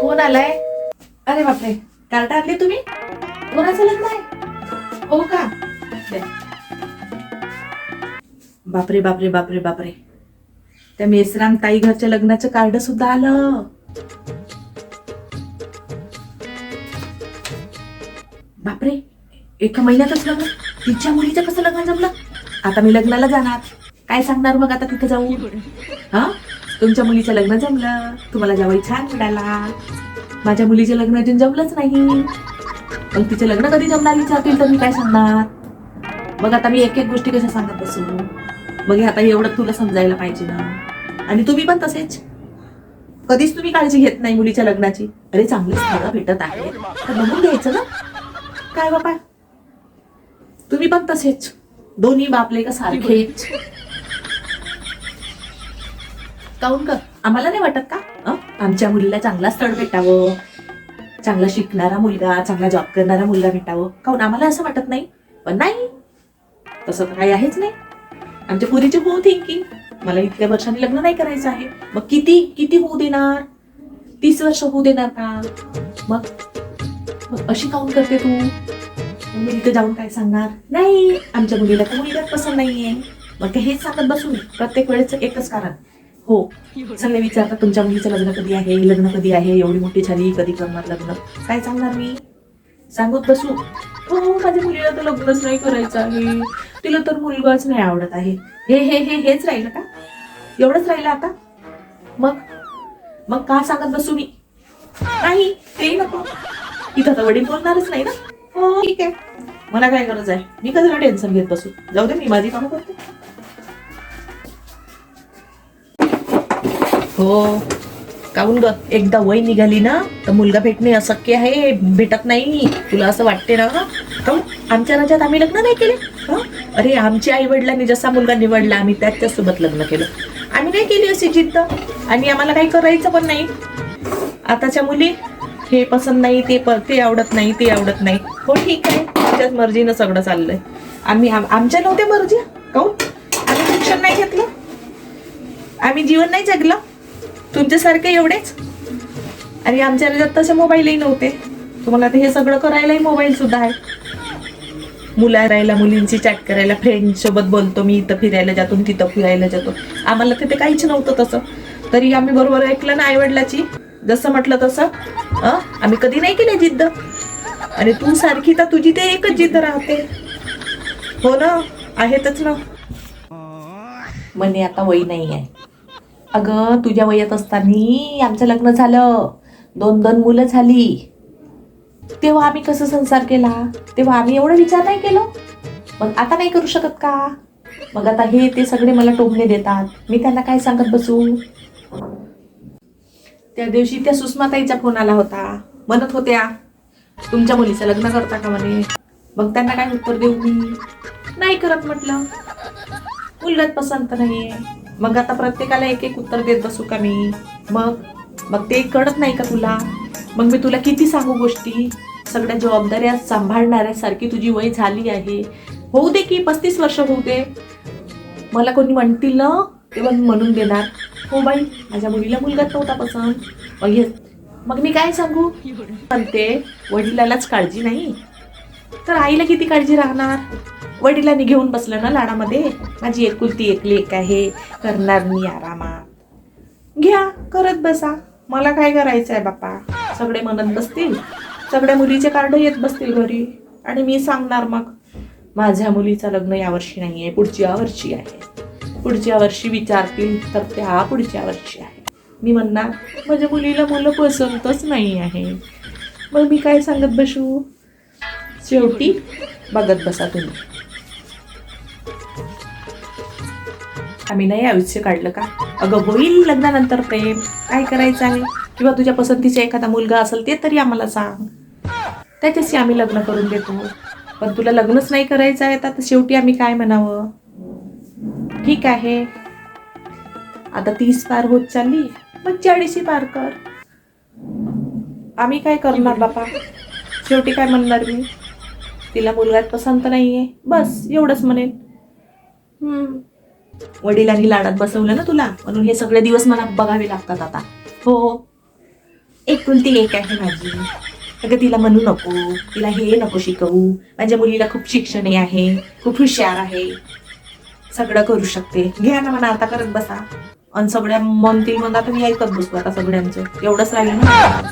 कोण आलाय. अरे बापरे कार्ड आणले तुम्ही? कोणाचं लग्न आहे? हो का? बापरे बापरे बापरे बापरे. त्या मेसराम ताई घरच्या लग्नाचं कार्ड सुद्धा आलं. बापरे एका महिन्यातच लग्न. तिच्या मुलीचं कसं लग्न जमलं? आता मी लग्नाला जाणार. काय सांगणार मग आता तिथे जाऊ हा? तुमच्या मुलीचं लग्न जमलं? तुम्हाला जावई छान मिळाला माझ्या मुलीचं लग्न अजून जमलंच नाही. मग तिचं लग्न कधी जमणार विचारतील तर मी काय सांगणार? मग आता मी एक एक गोष्टी कशा सांगत बसू? मग हे आता एवढं तुला समजायला पाहिजे ना. आणि तुम्ही पण तसेच. कधीच तुम्ही काळजी घेत नाही मुलीच्या लग्नाची. अरे चांगली स्थळं भेटत आहे तर बघून घ्यायचं ना. काय बाबा तुम्ही पण तसेच. दोन्ही बापले का सारखेच. काऊन का आम्हाला नाही वाटत का? आमच्या मुलीला चांगला स्थळ भेटावं. चांगला शिकणारा मुलगा चांगला जॉब करणारा मुलगा भेटावं. काऊन? आम्हाला असं वाटत नाही. पण नाही. तसं तर काही आहेच नाही. आमच्या पुरीची होऊ थिंकिंग मला इतक्या वर्षांनी लग्न नाही करायचं आहे. मग किती किती होऊ देणार? तीस वर्ष होऊ देणार का? मग? मग अशी काऊन करते तू? मी तिथे जाऊन काय सांगणार? नाही. आमच्या मुलीला तर मुलगा पसंत नाहीये. मग हेच सांगत बसू प्रत्येक वेळेच एकच कारण. हो. सगळे विचारतात तुमच्या मुलीचं लग्न कधी आहे? लग्न कधी आहे? एवढी मोठी झाली कधी करणार लग्न? काय सांगणार मी? सांगत बसू. हो माझ्या मुलीला तर लग्नच नाही करायचं आहे. तिला तर मुलगाच नाही आवडत आहे. हे हे हे हेच राहिलं का? एवढंच राहिलं आता? मग? मग का सांगत बसू मी? नाही ते नको. इथं तर वडील बोलणारच नाही ना? हो ठीक आहे. मला काय गरज आहे? मी कशाला टेन्शन घेत बसू? जाऊ दे मी माझी कामं करते. हो. काहून ग? एकदा वय निघाली ना तर मुलगा भेटणे अशक्य आहे भेटत नाही तुला असं वाटते ना काहून आमच्या राज्यात आम्ही लग्न नाही केले हं? अरे आमच्या आई वडिलांनी जसा मुलगा निवडला आम्ही त्याच्यासोबत लग्न केलं. आम्ही नाही केली अशी जिद्द. आणि आम्हाला काही करायचं पण नाही. आताच्या मुली हे पसंत नाही ते प ते आवडत नाही ते आवडत नाही. हो ठीक आहे. तुमच्याच मर्जीनं सगळं चाललंय. आम्ही आम- आमच्या नव्हत्या मर्जी. काहून आम्ही शिक्षण नाही घेतलं. आम्ही जीवन नाही जगलं. तुमच्यासारखे एवढेच? आणि आमच्या राज्यात तसे मोबाईलही नव्हते. तुम्हाला आता हे सगळं करायलाही मोबाईल सुद्धा आहे. मुला राहायला मुलींची चॅट करायला फ्रेंडसोबत बोलतो मी इथं फिरायला जातो तिथं फिरायला जातो. आम्हाला तिथे काहीच नव्हतं तसं. तरी आम्ही बरोबर ऐकलं ना आईवडिलाची? जसं म्हटलं तसं. अं? आम्ही कधी नाही केली जिद्द. आणि तू सारखी तर तुझी ते एकच जिद्द राहते. हो ना? आहेतच ना? म्हणे आता वय नाही आहे. अगं तुझ्या वयात असताना आमचं लग्न झालं. दोन दोन मुलं झाली. तेव्हा आम्ही कसं संसार केला? तेव्हा आम्ही एवढा विचार नाही केलो. मग आता नाही करू शकत का? मग आता हे ते सगळे मला टोमणे देतात. मी त्यांना काय सांगत बसू? त्या दिवशी त्या सुषमाताईचा फोन आला होता. म्हणत होत्या तुमच्या मुलीचं लग्न करता का म्हणे? मग त्यांना काय उत्तर देऊ मी? नाही करत म्हटलं. मुलगत पसंत नाहीये. मग आता प्रत्येकाला एक एक उत्तर देत बसू का मी? मग? मग ते कळत नाही का तुला? मग मी तुला किती सांगू गोष्टी? सगळ्या जबाबदाऱ्या सांभाळणाऱ्यासारखी तुझी वय झाली आहे. होऊ दे की पस्तीस वर्ष होऊ दे. मला कोणी म्हणतील ना तेव्हा मी म्हणून देणार. हो बाई माझ्या मुलीला मुलगाच नव्हता पसंत. मग हे मग मी काय सांगू? म्हणते वडिलालाच काळजी नाही. तर आईला किती काळजी राहणार? वडिलांनी घेऊन बसलं ना लाडामध्ये? माझी एकुलती एक लेक आहे करणार मी आरामात. घ्या करत बसा. मला काय करायचं आहे बापा सगळे म्हणत बसतील. सगळ्या मुलीचे कार्ड येत बसतील घरी. आणि मी सांगणार मग माझ्या मुलीचं लग्न यावर्षी नाही आहे पुढच्या वर्षी आहे. पुढच्या वर्षी विचारतील तर त्या पुढच्या वर्षी आहे. मी म्हणणार माझ्या मुलीला मुलं पसंतच नाही आहे. मग मी काय सांगत बसू? शेवटी बघत बसा तुम्ही. आम्ही नाही आयुष्य काढलं का? अगं होईल लग्नानंतर प्रेम. काय करायचं आहे? किंवा तुझ्या पसंतीचा एखादा मुलगा असेल ते तरी आम्हाला सांग. त्याच्याशी आम्ही लग्न करून देतो. पण तुला लग्नच नाही करायचं आहे तर शेवटी आम्ही काय म्हणावं? ठीक आहे. आता तीस पार होत चालली. मग चाळीशी पार कर. आम्ही काय करणार बापा? शेवटी काय म्हणणार मी? तिला मुलगा पसंत नाहीये. बस एवढंच म्हणेन. हम्म. वडिलांनी लाडात बसवलं ना तुला? म्हणून हे सगळे दिवस मला बघावे लागतात आता. हो, हो. एकुलती एक आहे माझी. अगं तिला म्हणू नको. तिला हे नको शिकवू. माझ्या मुलीला खूप शिक्षणे आहे. खूप हुशार आहे. सगळं करू शकते. घ्या ना म्हणा आता करत बसा. आणि सगळ्या म्हणतील मग आता मी ऐकत बसतो आता सगळ्यांचं. एवढंच राहील ना?